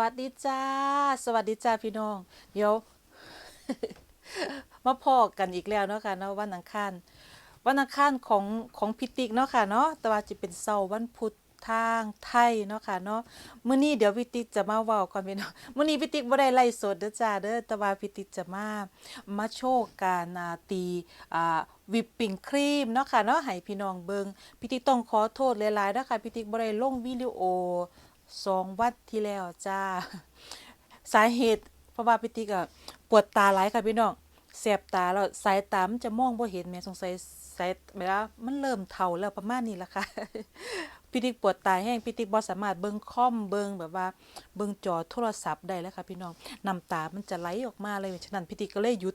วัสดีจ้า สวัสดีจ้าพี่น้อง เดี๋ยว มาพอกันอีกแล้วเนาะค่ะเนาะวันอังคารวันอังคารของของพิติกเนาะค่ะเนาะแต่ว่าจะเป็นเสาร์วันพุธทางไทยเนาะค่ะเนาะมื้อนี้เดี๋ยวพิติกจะมาเว้าก่อนพี่น้องมื้อนี้พิติกบ่ได้ไลฟ์สดเด้อจ้าเด้อแต่ว่าพิติกจะมามาโชว์การอ่าตีอ่าวิปปิ้งครีมเนาะค่ะเนาะให้พี่น้องเบิ่งพิติกต้องขอโทษหลายๆนะคะพิติกบ่ได้ลงวิดีโอ สองวันที่แล้วจ้า สาเหตุเพราะว่าพิติกอะปวดตาหลายค่ะพี่น้องแสบตาแล้วสายตามันจะมองบ่เห็นแม่สงสัยสายเวลามันเริ่มเฒ่าแล้วประมาณนี้ละค่ะพิติกปวดตาแห้งพิติกบ่สามารถเบิ่งคอมเบิ่งแบบว่าเบิ่งจอโทรศัพท์ได้แล้วค่ะพี่น้องน้ำตามันจะไหลออกมาเลยฉะนั้นพิติกก็เลยหยุด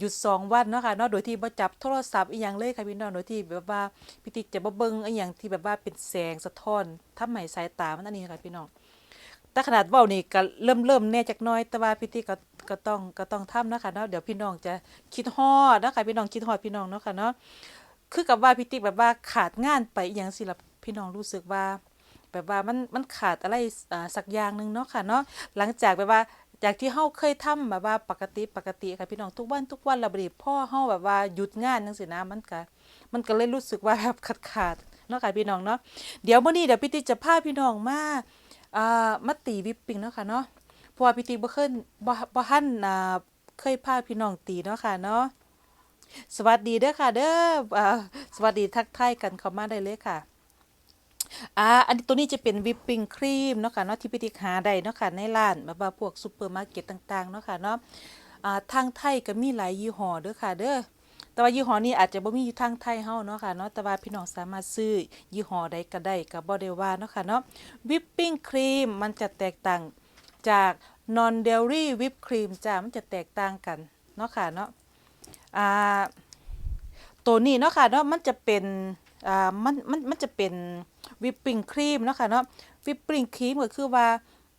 หยุดสองวันเนาะค่ะเนาะโดยที่บ่จับโทรศัพท์อีหยังเลยค่ะพี่น้องโดยที่แบบว่าพิติจะบ่เบิ่งอีหยังที่แบบว่าเป็นแสงสะท้อนทำให้สายตามันอันนี้ค่ะพี่น้องแต่ขนาดเว้านี่ก็เริ่มเริ่มแน่จักน้อยแต่ว่าพี่ติก็ก็ต้องก็ต้องทำนะคะเนาะเดี๋ยวพี่น้องจะคิดฮอดนะคะพี่น้องคิดฮอดพี่น้องเนาะค่ะเนาะคือกับว่าพี่ติแบบว่าขาดงานไปอีหย่างสิล่ะพี่น้องรู้สึกว่า แบบว่ามันมันขาดอะไรอ่าสักอย่างหนึงเนาะค่ะเนาะหลังจากแบบว่า จากที่เฮาเคยทำแบบว่าปกติปกติค่ะพี่น้องทุกวันทุกวันและบดนีพ่อเฮาแบบว่าหยุดงานจังซี่นะมันก็มันก็เลยรู้สึกว่าแบบขาดขาดๆเนาะค่ะพี่น้องเนาะเดี๋ยวมื้อนี้เดี๋ยวพี่ติจะพาพี่น้องมาอ่ามาตีวิปปิ้งเนาะค่ะเนาะเพราะว่าพี่ติ๊กบ่เคยบ่บ่ทันอ่าเคยพาพี่น้องตีเนาะค่ะเนาะสวัสดีเด้อค่ะเด้ออ่าสวัสดีทักทายกันเข้ามาได้เลยค่ะ อ่าอันนี้ตัวนี้จะเป็นวิปปิ้งครีมเนาะค่ะเนาะที่พี่ติ๊กหาได้เนาะค่ะในร้านแบบว่าพวกซุปเปอร์มาร์เก็ตต่างๆเนาะค่ะเนาะอ่าทางไทยก็มีหลายยี่ห้อเด้อค่ะเด้อแต่ว่ายี่ห้อนี้อาจจะบ่มีอยู่ทางไทยเฮาเนาะค่ะเนาะแต่ว่าพี่น้องสามารถซื้อยี่ห้อใดก็ได้ก็บ่ได้ว่าเนาะค่ะเนาะวิปปิ้งครีมมันจะแตกต่างจาก non dairy whip cream จ้ามันจะแตกต่างกันเนาะค่ะเนาะอ่าตัวนี้เนาะค่ะเนาะมันจะเป็นอ่ามันมันมันจะเป็น วิปปิ้งครีมเนาะค่ะเนาะวิปปิ้งครีมก็คือว่า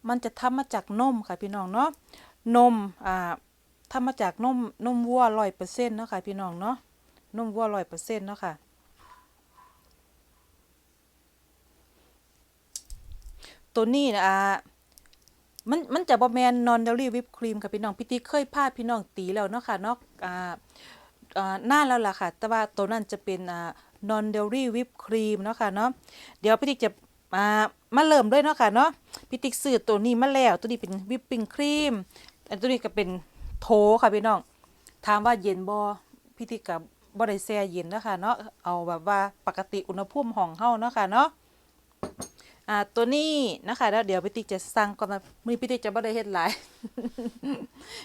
มันจะทำมาจากนมค่ะพี่น้องเนาะนมอ่าทำมาจากนมนมวัวร้อยเปอร์เซ็นต์เนาะค่ะพี่น้องเนาะนมวัวร้อยเปอร์เซ็นต์เนาะค่ะตัวนี้นะอ่ามันมันจะบ่แมนนอนเดลี่วิปครีมค่ะพี่น้องพี่ตีเคยพาพี่น้องตีแล้วเนาะค่ะเนาะอ่าอ่านาแล้วล่ะค่ะ แต่ว่าตัวนั้นจะเป็นอ่า นอนเดลี่วิปครีมเนาะค่ะเนาะเดี๋ยวพี่ติ๊กจะมามาเริ่มด้วยเนาะค่ะเนาะพี่ติ๊กซื้อตัวนี้มาแล้วตัวนี้เป็นวิปปิ้งครีมอันตัวนี้ก็เป็นโถค่ะพี่น้องถามว่าเย็นบ่พี่ติกับบ่ได้แช่เย็นนะคะเนาะเอาแบบว่าปกติอุณหภูมิห้องเฮาเนาะค่ะเนาะอ่าตัวนี้นะคะแล้วเดี๋ยวพี่ติกจะสั่งก่อนนะมือพี่ติกจะบ่ได้เฮ็ดหลาย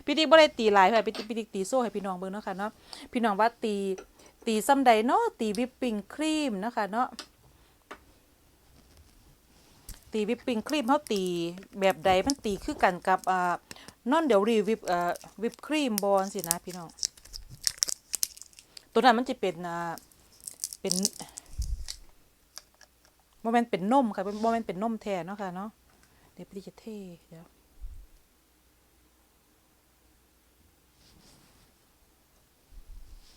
พี่ติกบ่ได้ตีหลายค่ะพี่ติกพี่ติกตีโซ่ให้พี่น้องเบิ่งเนาะค่ะเนาะพี่น้องว่าตี ตีซ้ำใดเนาะตีวิปปิ้งครีมนะคะเนาะตีวิปปิ้งครีมเฮาตีแบบใดมันตีคือกันกับอ่านอนเดี๋ยวรีวิปอ่อวิปครีมบอลสินะพี่น้องตัวนั้นมันจะเป็นอ่าเป็นโมเมนเป็นนมค่ะโมเมนเป็นนมแท้เนาะค่ะเนาะเดี๋ยวพี่จะเทเดี๋ยว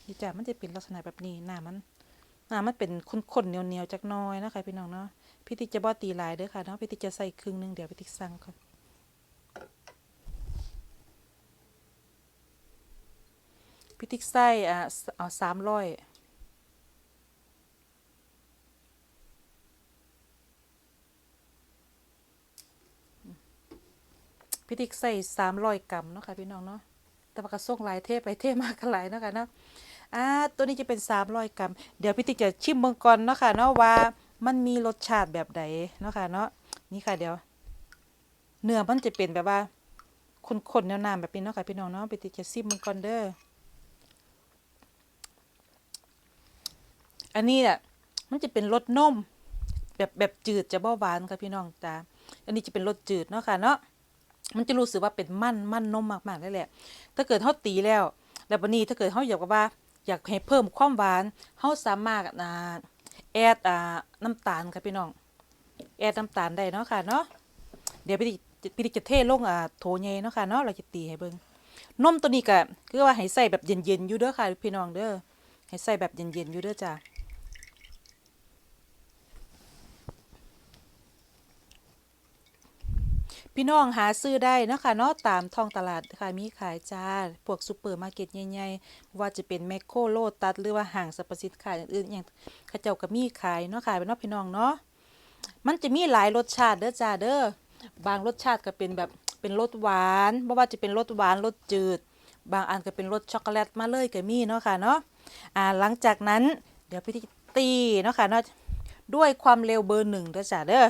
นี่จ้ะมันจะเป็นลักษณะแบบนี้หน้ามันหน้ามันเป็นข้นๆเหนียวๆจักน้อยนะคะพี่น้องเนาะพี่ติจะบ่ตีหลายเด้อค่ะเนาะพี่ติจะใส่ครึ่งหนึงเดี๋ยวพี่ติสั่งก่อนพิติกไส้อะเอาสามร้อยพิติกไส้สามร้อยกรัมเนาะค่ะพี่น้องเนาะแต่ว่ากระส่งหลายเทไปเทมากกันหลายเนาะค่ะเนาะ อ่าตัวนี้จะเป็นสามร้อยกรัม เดี๋ยวพิติกจะชิมเบิ่งก่อนเนาะค่ะเนาะว่ามันมีรสชาติแบบใดเนาะค่ะเนาะนี่ค่ะเดี๋ยว เนื้อมันจะเป็นแบบว่าข้นๆแนวน้ำแบบนี้เนาะค่ะพี่น้องเนาะพิติกจะชิมเบิ่งก่อนเด้ออันนี้แหละมันจะเป็นรสนมแบบแบบจืดจะบ่หวานค่ะพี่น้องจ้าอันนี้จะเป็นรสจืดเนาะค่ะเนาะมันจะรู้สึกว่าเป็นมันมันนมมากๆเลยแหละ ถ้าเกิดเฮาตีแล้ว แล้วบัดนี้ถ้าเกิดเฮาอยากว่า อยากให้เพิ่มความหวานเฮาสามารถอ่าแอดอ่าน้ำตาลค่ะพี่น้อง แอดน้ำตาลได้เนาะค่ะเนาะเดี๋ยวพี่ดิพี่ดิจะเทลงอ่าโถใหญ่เนาะค่ะเนาะเราจะตีให้เบิ่งนมตัวนี้ก็คือว่าให้ใส่แบบเย็นๆอยู่เด้อค่ะพี่น้องเด้อให้ใส่แบบเย็นๆอยู่เด้อจ้า พี่น้องหาซื้อได้นะคะเนาะตามท้องตลาดค่ะมีขายจ้า พวกซูเปอร์มาร์เก็ตใหญ่ๆ ว่าจะเป็นแมคโครโลตัสหรือว่าห้างสรรพสินค้าอื่นๆอย่างเขาเจ้าก็มีขายเนาะขายไปเนาะพี่น้องเนาะมันจะมีหลายรสชาติเด้อจ้าเด้อบางรสชาติก็เป็นแบบเป็นรสหวานบ่ว่าจะเป็นรสหวานรสจืด บางอันก็เป็นรสช็อกโกแลตมาเลยก็มีเนาะค่ะเนาะอ่าหลังจากนั้นเดี๋ยวพี่ติตีเนาะค่ะเนาะด้วยความเร็วเบอร์หนึ่งเด้อจ้าเด้อ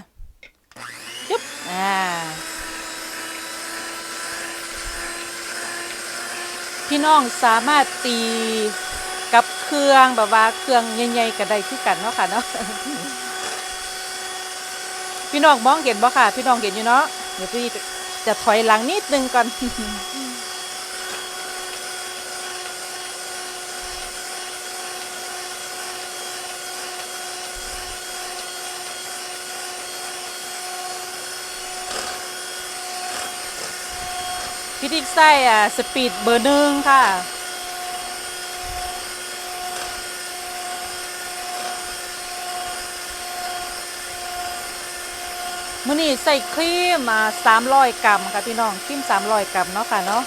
จุ๊บอ่า พี่น้องสามารถตีกับเครื่องแบบว่าเครื่องใหญ่ๆก็ได้คือกันเนาะค่ะเนาะพี่น้องมองเห็นบ่ค่ะ พี่น้องเห็นอยู่เนาะเดี๋ยวพี่จะถอยหลังนิดนึงก่อน พี่ติ๊กไส้อะสปีดเบอร์หนึ่งค่ะ มื้อนี้ใส่ครีมมาสามลอยกรัมค่ะพี่น้องครีมสามร้อยกรัมเนาะค่ะเนาะ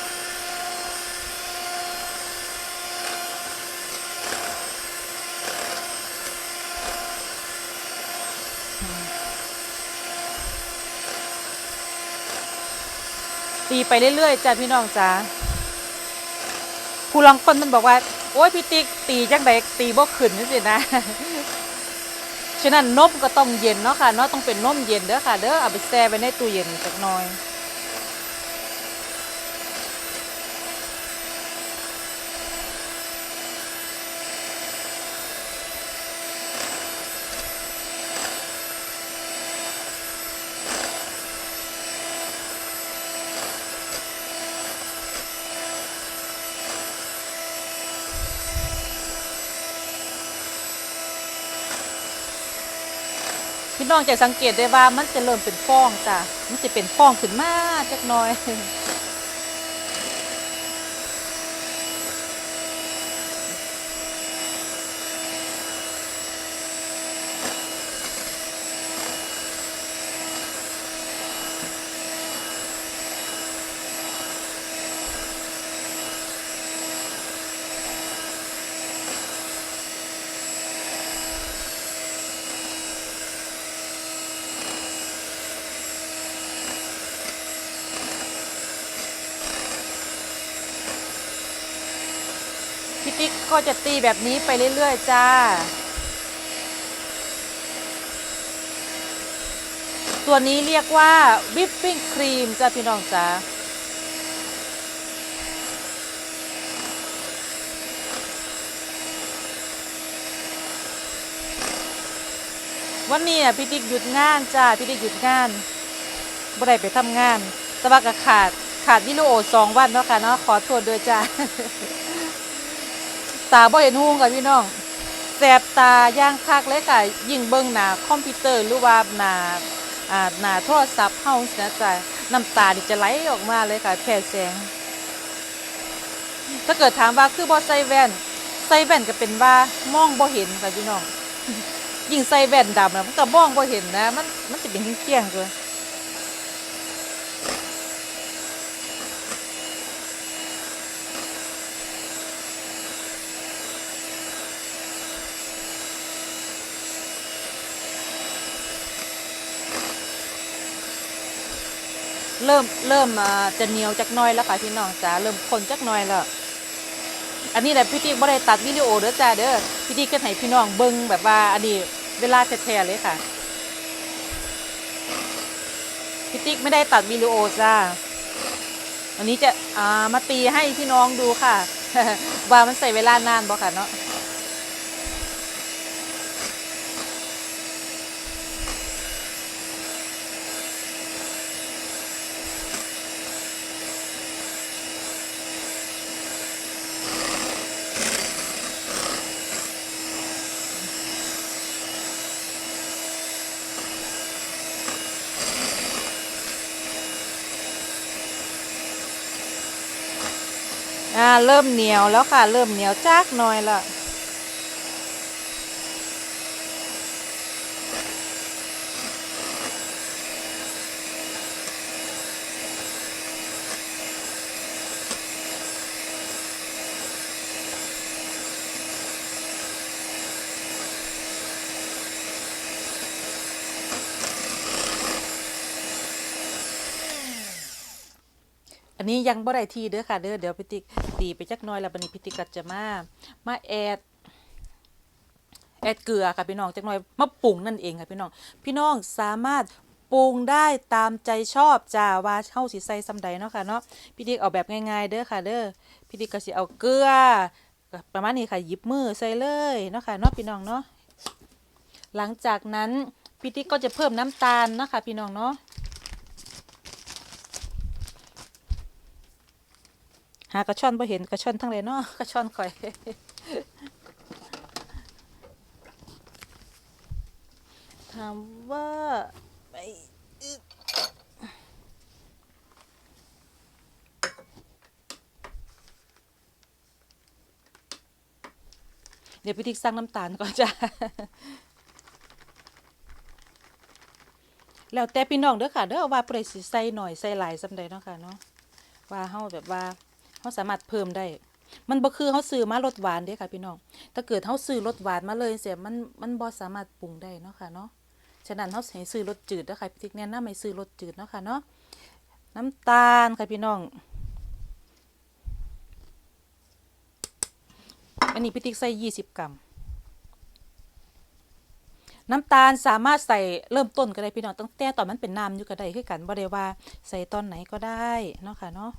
ตีไปเรื่อยๆจ้ะพี่น้องจ้าผู้ลองคนมันบอกว่า โอ้ยพี่ติ๊กตีจังไดตีบ่ขึ้นนี่สินะ ฉะนั้นนมก็ต้องเย็นเนาะค่ะเนาะต้องเป็นนมเย็นเด้อค่ะ เด้อเอาไปแช่ไว้ในตู้เย็นสักหน่อย น้องจะสังเกตได้ว่ามันจะเริ่มเป็นฟองจ้ะมันจะเป็นฟองขึ้นมาจักน้อย พี่ติ๊ ก็จะตีแบบนี้ไปเรื่อยๆจ้า ตัวนี้เรียกว่าวิปปิ้งครีมจ้าพี่น้องจ้าวันนี้อะพี่ติ๊กหยุดงานจ้าพี่ติ๊กหยุดงานบ่ได้ไปทำงาน แต่ว่าก็ขาดขาดวิดีโอสองวันเนาะค่ะเนาะขอโทษด้วยจ้า ตาบ่เห็นหุงค่ะพี่น้องแสบตาย่างคักเลยค่ะยิ่งเบิ่งหน้าคอมพิวเตอร์หรือว่าหน้าอ่าหน้าโทรศัพท์เฮาสินะจ๊ะน้ำตานี่จะไหลออกมาเลยค่ะแผ่แสง ถ้าเกิดถามว่าคือบ่ใส่แว่นใส่แว่นก็เป็นว่ามองบ่เห็นค่ะพี่น้องยิ่งใส่แว่นดำนะมันก็มองบ่เห็นนะ มันมันจะเป็นเกี้ยงๆเลย เริ่มเริ่มอ่าจะเหนียวจักน้อยแล้วค่ะพี่น้องจ๋าเริ่มข้นจักน้อยแล้วอันนี้แหละพี่ติ๊กบ่ได้ตัดวิดีโอเด้อจ้าเด้อพี่ติ๊กก็ให้พี่น้องเบิ่งแบบว่าอันนี้เวลาแท้ๆเลยค่ะพี่ติ๊กไม่ได้ตัดวิดีโอจ้าวันนี้จะอ่ามาตีให้พี่น้องดูค่ะ ว่ามันใส่เวลานานบ่ค่ะเนาะ อ่าเริ่มเหนียวแล้วค่ะ เริ่มเหนียวจักหน่อยละ อันนี้ยังบ่ได้ทีเด้อค่ะเด้อเดี๋ยวพิติกตีไปจักหน้อยแล้วบัดนี้พิติกก็จะมามาแอดแอดเกลือค่ะพี่น้องจักหน่อยมาปรุงนั่นเองค่ะพี่น้อง พี่น้องสามารถปรุงได้ตามใจชอบจ้าว่าเฮาสิใส่ซำใดเนาะค่ะเนาะพี่ดิกเอาแบบง่ายๆเด้อค่ะเด้อพี่ดิกก็สิเอาเกลือประมาณนี้ค่ะหยิบมือใส่เลยเนาะค่ะเนาะพี่น้องเนาะหลังจากนั้นพี่ดิกก็จะเพิ่มน้ำตาลเนาะค่ะพี่น้องเนาะ หากระชอนบ่เห็นกระชอนทั้งเลยเนาะกระชอนข่อยถามว่าไอ้อึ๊ดเดี๋ยวพี่ติ๊กสั่งน้ำตาลก่อนจ้ะแล้วแต่พี่น้องเด้อค่ะเด้อว่าเปรสิใส่หน่อยใส่หลายสำใดเนาะค่ะเนาะว่าเฮาแบบว่า เฮาสามารถเพิ่มได้ มันบ่คือเฮาซื้อมารสหวานเด้ค่ะ พี่น้อง ถ้าเกิดเฮาซื้อรสหวานมาเลยเสียมันมันบ่สามารถปรุงได้เนาะค่ะเนาะ ฉะนั้นเฮาให้ซื้อรสจืดเด้อค่ะพี่ติ๊กแนะนำให้ซื้อรสจืดเนาะค่ะเนาะ น้ำตาลค่ะพี่น้อง อันนี้พี่ติ๊กใส่20กรัมน้ำตาลสามารถใส่เริ่มต้นก็ได้พี่น้องตั้งแต่ตอนมันเป็นน้ำอยู่ก็ได้คือกันบ่ได้ว่าใส่ตอนไหนก็ได้เนาะค่ะเนาะ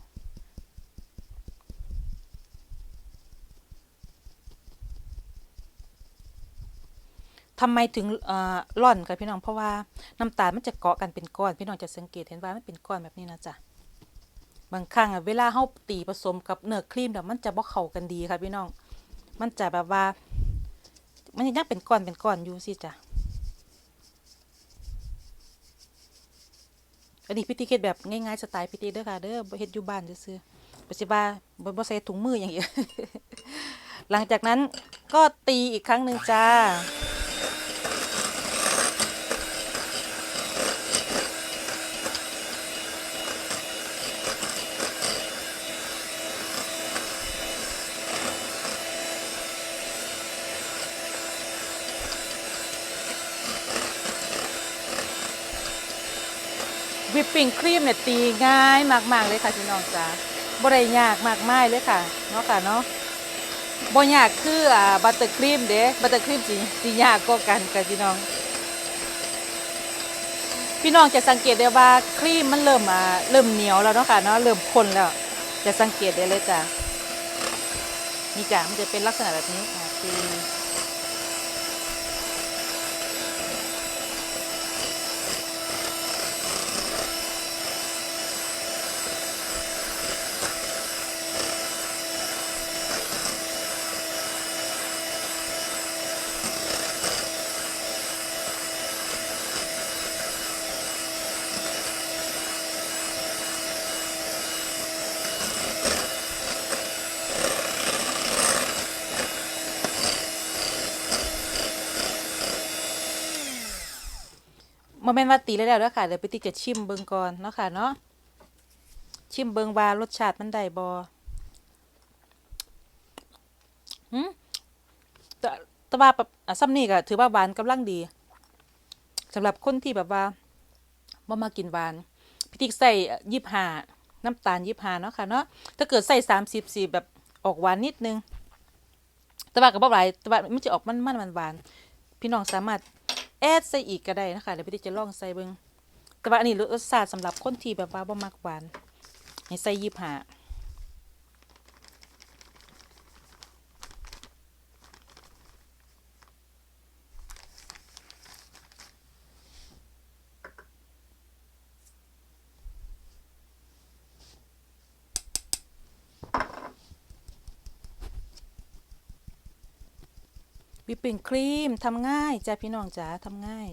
ทำไมถึงอ่อร่อนค่ะพี่น้องเพราะว่าน้ำตาลมันจะเกาะกันเป็นก้อน พี่น้องจะสังเกตเห็นว่ามันเป็นก้อนแบบนี้นะจ๊ะบางครั้งอะเวลาเฮาตีผสมกับเนื้อครีมเดี๋ยวมันจะบ่เข้ากันดีค่ะพี่น้อง มันจะแบบว่า มันยังเป็นก้อนเป็นก้อนอยู่สิจ้ะอันนี้พิธีเฮ็ดแบบง่ายๆสไตล์พิธีเด้อค่ะเด้อเฮ็ดอยู่บ้านซื่อๆบ่สิว่าบ่บ่ใส่ถุงมืออย่างเงี้ยหลังจากนั้นก็ตีอีกครั้งหนึ่งจ้า วิปปิ้งครีมเนี่ยตีง่ายมากๆเลยค่ะพี่น้องจ้าบ่ได้ยากมากมายเลยค่ะเนาะค่ะเนาะบ่ยากคืออ่าบัตเตอร์ครีมเด้บัตเตอร์ครีมสิสิยากกว่ากันค่ะพี่น้อง พี่น้องจะสังเกตได้ว่าครีมมันเริ่มอ่าเริ่มเหนียวแล้วเนาะค่ะเนาะเริ่มข้นแล้ว จะสังเกตได้เลยจ้ะนี่จ้ะมันจะเป็นลักษณะแบบนี้อะตี โมเมนต์ว่าตีแล้วแล้วเด้อค่ะเดี๋ยวไปติจะชิมเบิงก่อนเนาะค่ะเนาะชิมเบิงว่ารสชาติมันได้บ่หืมแต่แต่ว่าแบบอะซ้ำนี่ก็ถือว่าหวานกำลังดีสำหรับคนที่แบบว่าบ่มากินหวานพี่ติ๊กใส่ยี่ห้าน้ำตาลยี่ห้าเนาะค่ะเนาะถ้าเกิดใส่สามสิบสี่แบบออกหวานนิดนึงแต่ว่ากับบ่หลายแต่ว่ามันจะออกมันมันหวานพี่น้องสามารถ แอดใส่อีกก็ได้นะคะเดี๋ยวพี่จะลองใส่เบิงแต่ว่าอันนี้รสชาติสำหรับคนที่แบบว่าบ่มักหวานให้ใส่ยี่ห้า ปิ้งครีมทำง่ายจ้าพี่น้องจ๋าทำง่าย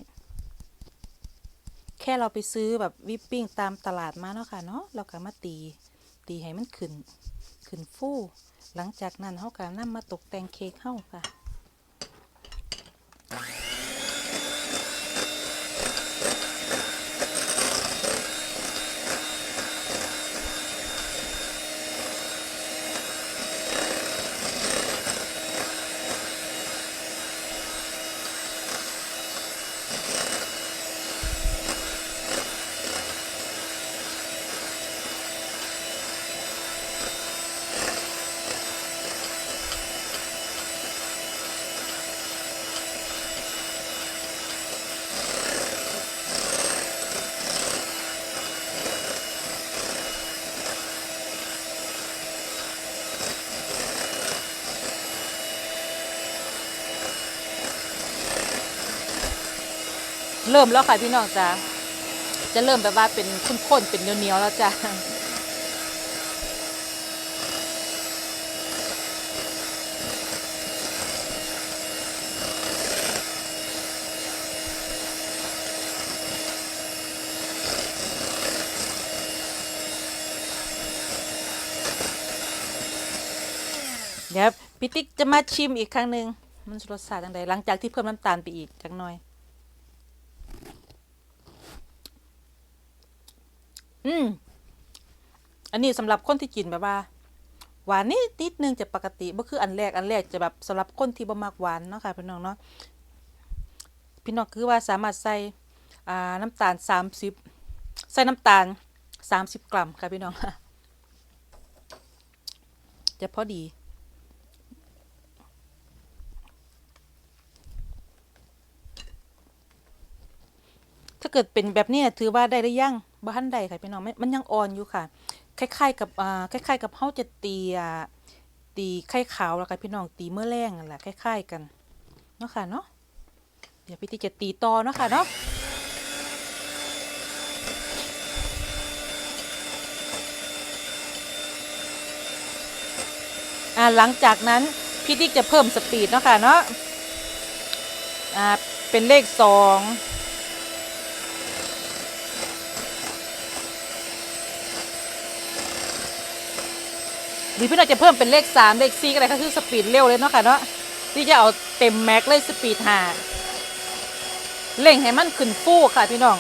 แค่เราไปซื้อแบบวิปปิ้งตามตลาดมาเนาะค่ะเนาะเราก็มาตี ตีให้มันขึ้น ขึ้นฟูหลังจากนั้นเขาก็นำมาตกแต่งเค้กเข้าค่ะ เริ่มแล้วค่ะพี่น้องจ้าจะเริ่มแบบว่าเป็นข้นๆเป็นเนียวๆแล้วจ้าเดี๋ยวพี่ติ๊กจะมาชิมอีกครั้งหนึ่งมันรสชาติจังไดหลังจากที่เพิ่มน้ำตาลไปอีกจักหน่อย อืม อันนี้สำหรับคนที่กินแบบว่า หวานนิดนิดนึงจะปกติบ่คืออันแรกอันแรกจะแบบสำหรับคนที่บ่มักหวานเนาะค่ะพี่น้องเนาะพี่น้องคือว่าสามารถใส่อ่าน้ำตาล30ใส่น้ำตาล30กรัมค่ะพี่น้องจะพอดีถ้าเกิดเป็นแบบนี้ถือว่าได้หรือยัง บ่ทันได้ค่ะพี่น้องมันยังอ่อนอยู่ค่ะ คล้ายๆกับอ่าคล้ายๆ กับเฮาจะตีอ่าตีไข่ขาวแล้วค่ะพี่น้องตีเมื่อแรงนั่นแหละคล้าย ๆ กันเนาะค่ะเนาะเดี๋ยวพี่ติจะตีต่อเนาะค่ะเนาะอ่าหลังจากนั้นพี่ติ๊กจะเพิ่มสปีดเนาะค่ะเนาะอ่าเป็นเลขสอง รือพี่น้องจะเพิ่มเป็นเลขสามเลขสี่ก็ได้ก็คือสปีดเร็วเลยเนาะค่ะเนาะที่จะเอาเต็มแม็กเลยสปีดหาเร่งให้มันขึ้นฟู่ค่ะพี่น้อง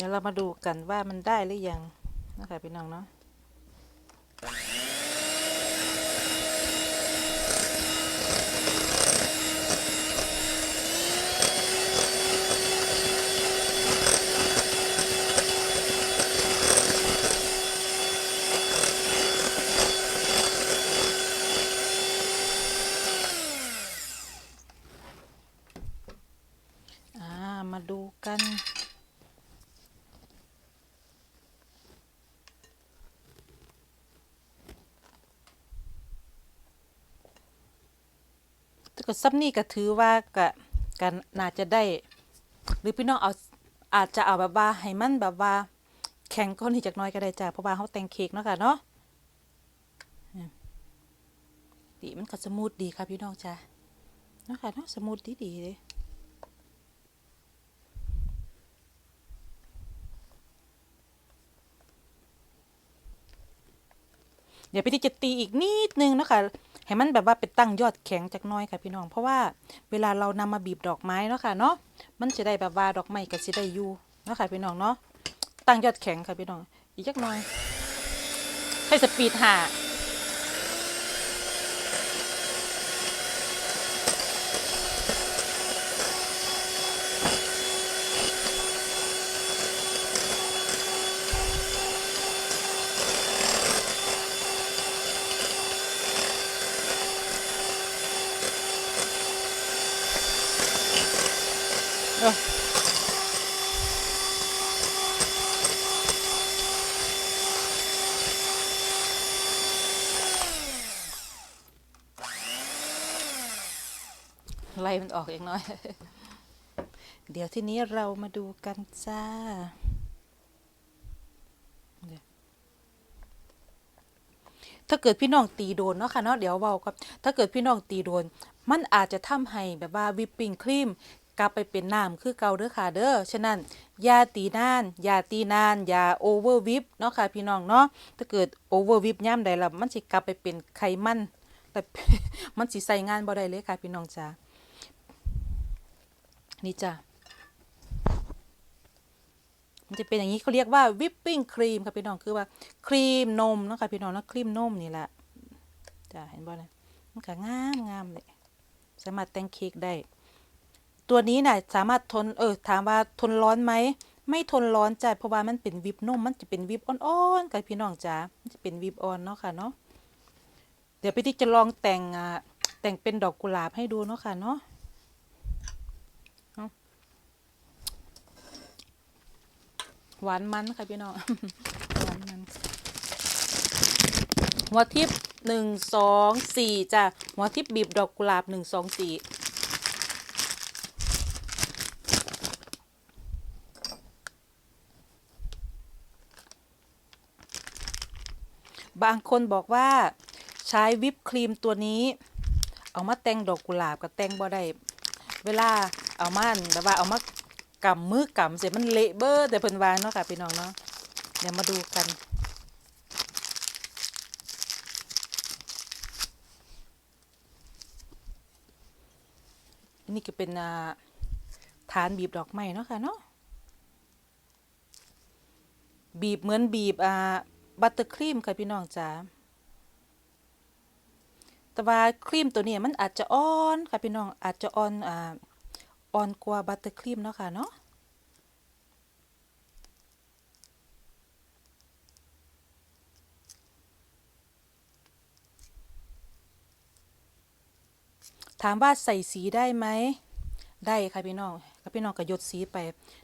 เดี๋ยวเรามาดู กันว่ามันได้หรือยังนะคะพี่น้องเนาะอ่ามาดูกัน ถ้าเกิดซับนี่ก็ถือว่าก็กันน่าจะได้ หรือพี่น้องเอาอาจจะเอาแบบว่าให้มันแบบว่า แข็งก้อนที่จักน้อยก็ได้จ้ะเพราะว่าเขาแต่งเค้กเนาะค่ะเนาะดีมันก็สมูทดีค่ะพี่น้องจ้ะเนาะค่ะเนาะสมูทดีดีเลยเดี๋ยวพี่ที่จะตีอีกนิดนึงเนาะค่ะ ให้มันแบบว่าเป็นตั้งยอดแข็งจากน้อยค่ะพี่น้อง เพราะว่าเวลาเรานำมาบีบดอกไม้เนาะค่ะเนาะมันจะได้แบบว่าดอกไม้ก็สิได้อยู่เนาะค่ะพี่น้องเนาะตั้งยอดแข็งค่ะพี่น้องอีกจักน้อยให้สปีดหา มันออกเองน้อย เดี๋ยวทีนี้เรามาดูกันจ้าถ้าเกิดพี่น้องตีโดนเนาะค่ะเนาะเดี๋ยวเว้ากับ ถ้าเกิดพี่น้องตีโดน มันอาจจะทำให้แบบว่าวิปปิ้งครีมกลับไปเป็นน้ำคือเก่าเด้อค่ะเด้อฉะนั้นอย่าตีนานอย่าตีนานอย่าโอเวอร์วิปเนาะค่ะพี่น้องเนาะถ้าเกิดโอเวอร์วิปย่ำใดแล้วมันสิกลับไปเป็นไขมันแต่มันสิใส่งานบ่ได้เลยค่ะพี่น้องจ้า นี่จ้ะมันจะเป็นอย่างนี้เขาเรียกว่าวิปปิ้งครีมค่ะพี่น้องคือว่าครีมนมเนาะค่ะพี่น้องเนาะครีมนมนี่แหละจ้ะเห็นบ่เนี่ยมันก็งามงามเลยสามารถแต่งเค้กได้ ตัวนี้น่ะสามารถทนเออถามว่าทนร้อนไหมไม่ทนร้อนจ้ะเพราะว่ามันเป็นวิปนมมันจะเป็นวิปอ่อนๆกับพี่น้องจ๋ามันจะเป็นวิปอ่อนเนาะค่ะเนาะเดี๋ยวพี่ติ๊กจะลองแต่งอ่าแต่งเป็นดอกกุหลาบให้ดูเนาะค่ะเนาะเอา หวานมันค่ะพี่น้องหวานมันหัวทิพย์หนึ่งสองสี่จ้ะหัวทิพย์บีบดอกกุหลาบหนึ่งสองสี่บางคนบอกว่าใช้วิปครีมตัวนี้ เอามาแต่งดอกกุหลาบกับแต่งบ่ได้เวลาเอามันแบบว่าเอามา กำมือกำเสร็จมันเละเบ้อแต่เพิ่นวางเนาะค่ะพี่น้องเนาะเดี๋ยวมาดูกันนนี้ก็เป็นอ่าฐานบีบดอกไม้เนาะค่ะเนาะบีบเหมือนบีบอ่าบัตเตอร์ครีมค่ะพี่น้องจ๋าแต่ว่าครีมตัวนี้มันอาจจะอ่อนค่ะพี่น้องอาจจะอ่อนอ่า อ่อนกว่าบัตเตอร์ครีมเนาะค่ะเนาะถามว่าใส่สีได้ไหม ได้ค่ะพี่น้องกับพี่น้องก็ยดสีไป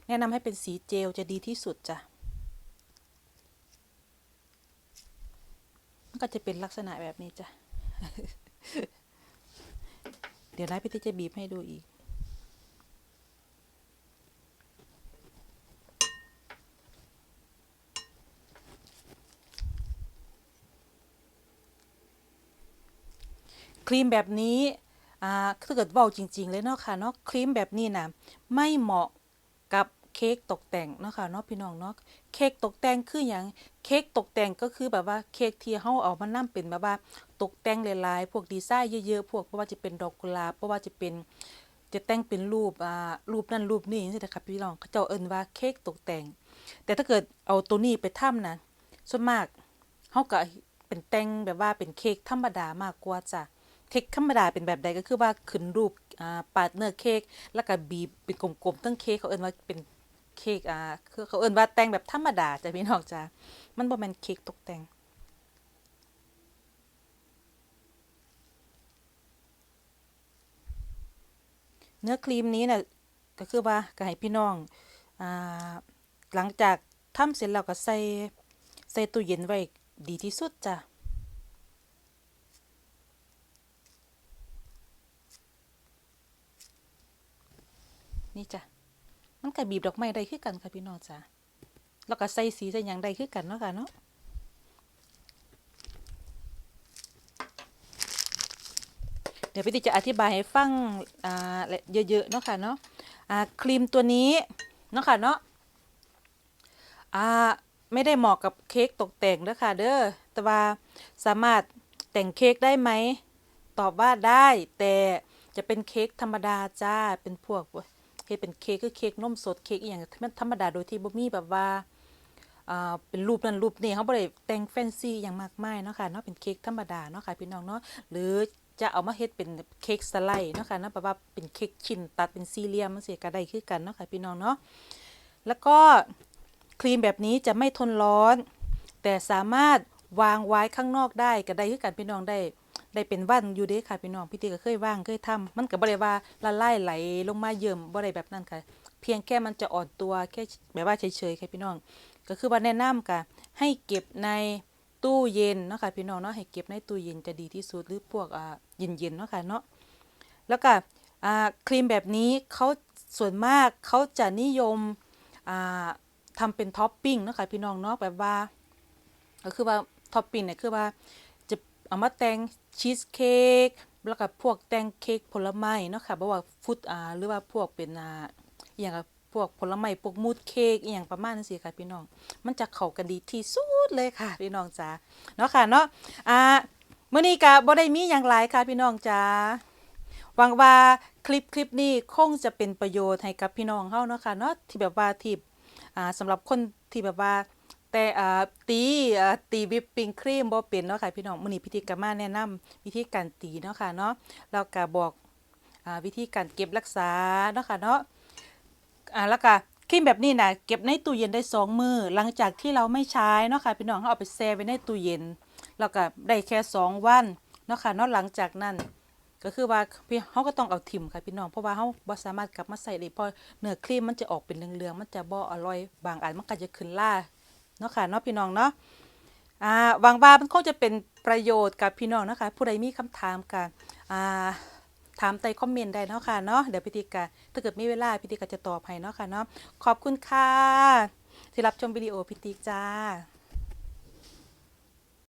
แนะนำให้เป็นสีเจลจะดีที่สุดจ้ะมันก็จะเป็นลักษณะแบบนี้จ้ะ เดี๋ยวนะพี่ติ๊กจะบีบให้ดูอีก ครีมแบบนี้อ่าถ้าเกิดว้าจริง ๆ เลยเนาะค่ะเนาะครีมแบบนี้นะไม่เหมาะกับเค้กตกแต่งเนาะค่ะเนาะพี่น้องเนาะเค้กตกแต่งคืออย่างเค้กตกแต่งก็คือแบบว่าเค้กที่เฮาเอามานํเป็นแบบว่าตกแต่งหลายๆ พวกดีไซน์เยอะๆ พวกบ่ว่าจะเป็นดอกกุหลาบบ่ว่าจะเป็นจะแต่งเป็นรูปอ่ารูปนั่นรูปนี้จังซี่นะครับพี่น้องเขาเจ้าเอิ้นว่าเค้กตกแต่ง แต่ถ้าเกิดเอาตัวนี้ไปทำนะส่วนมากเฮาก็เป็นแต่งแบบว่าเป็นเค้กธรรมดามากกว่าจ้ะ เค้กธรรมดาเป็นแบบใดก็คือว่าขึ้นรูปอ่าปาดเนื้อเค้กแล้วก็บีบเป็นกลมๆตั้งเค้กเขาเอิ้นว่าเป็นเค้กอ่าคือเขาเอิ้นว่าแต่งแบบธรรมดาจ้ะพี่น้องจ้ะมันบ่แม่นเค้กตกแต่งเนื้อครีมนี้น่ะก็คือว่าก็ให้พี่น้องอ่าหลังจากทำเสร็จแล้วก็ใส่ใส่ตู้เย็นไว้ดีที่สุดจ้ะ นี่จ้ะมันก็บีบดอกไม้ได้คือกันค่ะพี่น้องจ้ะแล้วก็ใส่สีใส่หยังได้คือกันเนาะค่ะเนาะเดี๋ยวพี่ติจะอธิบายให้ฟังอ่าเยอะๆเนาะค่ะเนาะอ่าครีมตัวนี้เนาะค่ะเนาะอ่าไม่ได้เหมาะกับเค้กตกแต่งเด้อค่ะเด้อแต่ว่าสามารถแต่งเค้กได้ไหมตอบว่าได้แต่จะเป็นเค้กธรรมดาจ้าเป็นพวก เฮ็ดเป็นเค้กคือเค้กนมสดเค้กอีหยังที่มันธรรมดาโดยที่บ่มีแบบว่าอ่าเป็นรูปนั้นรูปนี้เขาบ่ได้แต่งแฟนซีอย่างมากมายเนาะค่ะเนาะเป็นเค้กธรรมดาเนาะค่ะพี่น้องเนาะหรือจะเอามาเฮ็ดเป็นเค้กสไลด์เนาะค่ะเนาะแบบว่าเป็นเค้กชิ้นตัดเป็นสี่เหลี่ยมจังซี่ก็ได้คือกันเนาะค่ะพี่น้องเนาะแล้วก็ครีมแบบนี้จะไม่ทนร้อน แต่สามารถวางไว้ข้างนอกได้ก็ได้คือกันพี่น้องได้ ได้เป็นวันอยู่เด้ค่ะพี่น้องพี่ตีก็เคยว่างเคยทำมันก็บ่ได้ว่าละลายไหลลงมาเยิ่มบ่ได้แบบนั้นค่ะ เพียงแค่มันจะอ่อนตัวแค่แบบว่าเฉยๆค่ะพี่น้อง ก็คือว่าแนะนำค่ะ ให้เก็บในตู้เย็นเนาะค่ะพี่น้องเนาะให้เก็บในตู้เย็นจะดีที่สุดหรือพวกอ่าเย็นๆเนาะค่ะเนาะแล้วก็อ่าครีมแบบนี้เขาส่วนมากเขาจะนิยมอ่าทำเป็นท็อปปิ้งเนาะค่ะพี่น้องเนาะแบบว่าก็คือว่าท็อปปิ้งเนี่ยคือว่า เอามาแต่งชีสเค้กแล้วก็พวกแต่งเค้กผลไม้เนาะค่ะบ่ว่าฟุตอ่าหรือว่าพวกเป็นอ่าอย่างกับพวกผลไม้พวกมูดเค้กอหย่างประมาณนั้นสิค่ะพี่น้อง มันจะเข้ากันดีที่สุดเลยค่ะ พี่น้องจ๋าเนาะค่ะเนาะอ่ามื้อนี้ก็บ่ได้มีหยังหลายค่ะพี่น้องจ๋าหวังว่าคลิปคลิปนี้คงจะเป็นประโยชน์ให้กับพี่น้องเฮาเนาะค่ะเนาะที่แบบว่าที่อ่าสำหรับคนที่แบบว่า แต่อ่าตีอ่าตีวิปปิ้งครีมบ่เป็นเนาะค่ะพี่น้องมื้อนี้พิธีกรรมาแนะนำวิธีการตีเนาะค่ะเนาะแล้วก็บอกอ่าวิธีการเก็บรักษาเนาะค่ะเนาะอ่าแล้วก็ครีมแบบนี้นะเก็บในตู้เย็นได้สองมือหลังจากที่เราไม่ใช้เนาะค่ะพี่น้องเอาไปแช่ไว้ในตู้เย็น แล้วก็ได้แค่สองวันเนาะค่ะเนาะหลังจากนั้นก็คือว่าพี่เขาก็ต้องเอาทิ่มค่ะพี่น้องเพราะว่าเขาบ่สามารถกลับมาใส่ได้เพราะเนื้อครีมมันจะออกเป็นเหลืองๆมันจะบ่อร่อย บางอันมันก็จะขึ้นล่า เนาะค่ะเนาะพี่น้องเนาะอ่าหวังว่ามันคงจะเป็นประโยชน์กับพี่น้องนะคะผู้ใดมีคำถามกันอ่าถามใต้คอมเมนต์ได้เนาะค่ะเนาะเดี๋ยวพิธีการถ้าเกิดมีเวลาพิธีการจะตอบให้เนาะค่ะเนาะขอบคุณค่ะที่รับชมวิดีโอพิธีจ้า